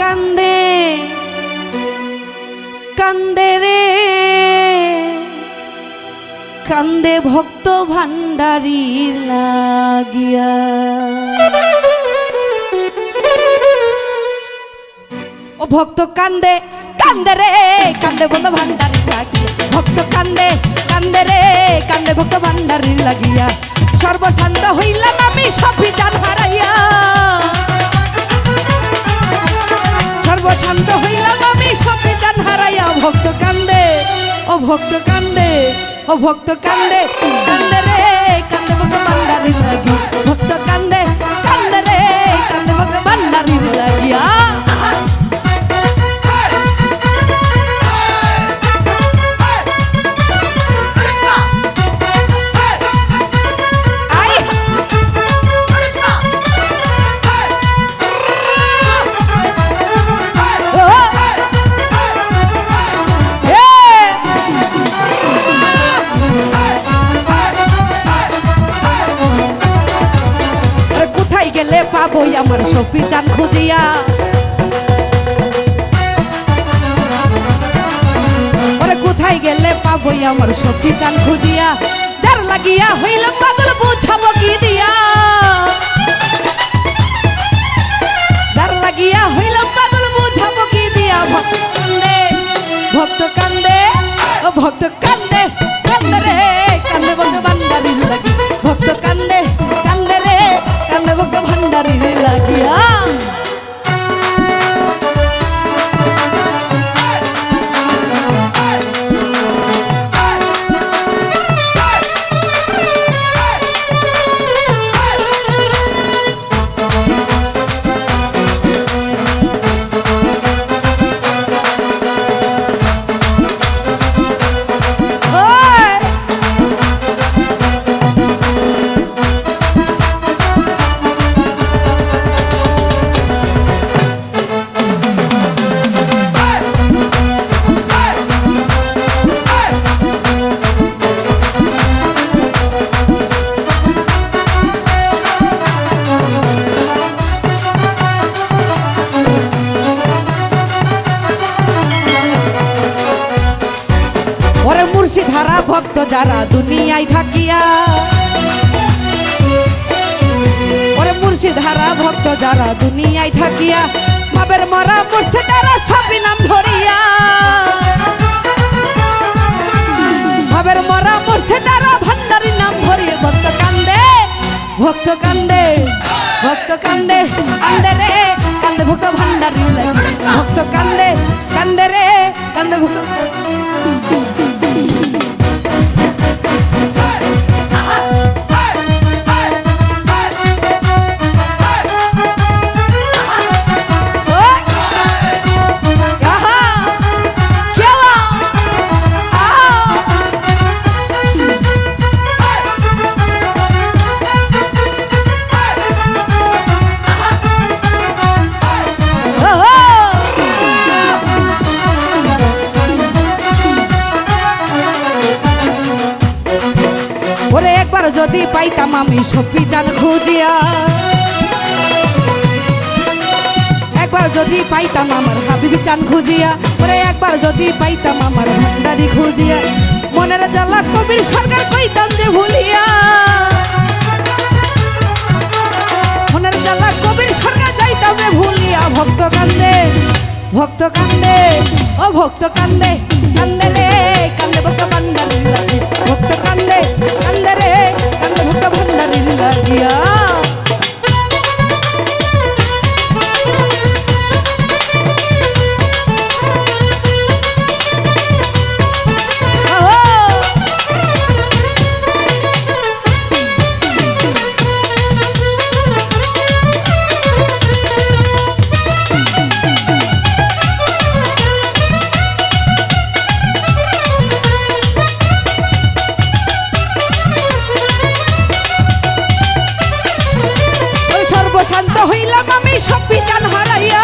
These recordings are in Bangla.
কান্দে কান্দে রে, কান্দে ভক্ত ভান্ডারি লাগিয়া। ও ভক্ত কান্দে কান্দে রে, কান্দে বন্ধ ভান্ডারি লাগিয়া। ভক্ত ও ভক্ত কান্দে ও ভক্ত কান্দে পাবো আমার সফি চান খুঁজিয়া। কোথায় গেলে পাবো আমার সফি চান খুঁজিয়া? যার লাগিয়া হইলাম পাগল বুঝাবো কি দিয়া? যার লাগিয়া হইলাম পাগল বুঝাবো কি দিয়া? ভক্ত কান্দে ভক্ত কান্দে। ভক্ত মুর্শিদারা ভক্ত যারা দুনিয়ায় থাকিয়া। ওরে মুর্শিদারা ভক্ত যারা দুনিয়ায় থাকিয়া বাবের মরা মুর্শিদারা সবই নাম ধরিয়া। বাবের মরা মুর্শিদারা ভান্ডারি নাম ধরিয়া ভক্ত কান্দে ভক্ত কান্দে ভক্ত কান্দে কান্দে রে, কান্দে ভক্ত ভান্ডারি ভক্ত কান্দে ওরে একবার যদি পাইতাম আমি সত্যি জান খুঁজিয়া। একবার যদি পাইতাম আমার হাবিবি চান খুঁজিয়া, ওরে একবার যদি পাইতাম আমার ভান্ডারি খুঁজিয়া, মনের জ্বালা কবির সরকার কইতাম যে ভুলিয়া। মনের জ্বালা কবির সরকার যাইতাম যে ভুলিয়া। ভক্ত কান্দে ভক্ত কান্দে, ও ভক্ত কান্দে কান্দে রে। Yeah. হইলাম আমি সব বিচান হারাইয়া।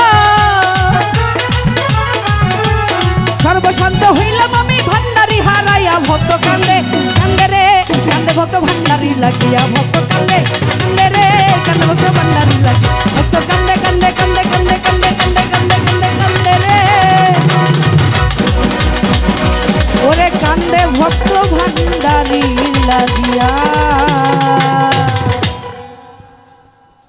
সর্বশান্ত হইলাম আমি ভান্ডারি হারাইয়া। ভক্ত কান্দে কান্দে রে, কান্দে ভক্ত ভান্ডারি লাগিয়া। ভক্ত কান্দে কান্দে রে, কান্দে ভক্ত ভান্ডারি লাগি